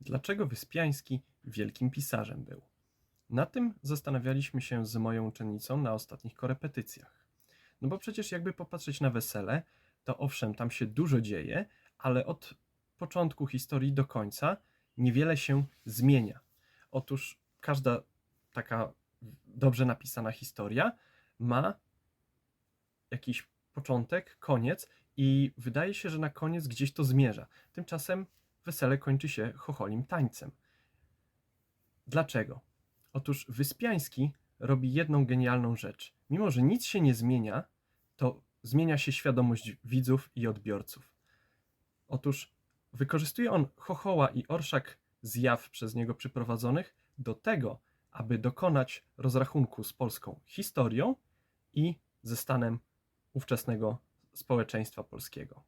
Dlaczego Wyspiański wielkim pisarzem był? Na tym zastanawialiśmy się z moją uczennicą na ostatnich korepetycjach. No bo przecież jakby popatrzeć na wesele, to owszem, tam się dużo dzieje, ale od początku historii do końca niewiele się zmienia. Otóż każda taka dobrze napisana historia ma jakiś początek, koniec i wydaje się, że na koniec gdzieś to zmierza. Tymczasem wesele kończy się chocholim tańcem. Dlaczego? Otóż Wyspiański robi jedną genialną rzecz. Mimo, że nic się nie zmienia, to zmienia się świadomość widzów i odbiorców. Otóż wykorzystuje on chochoła i orszak zjaw przez niego przyprowadzonych do tego, aby dokonać rozrachunku z polską historią i ze stanem ówczesnego społeczeństwa polskiego.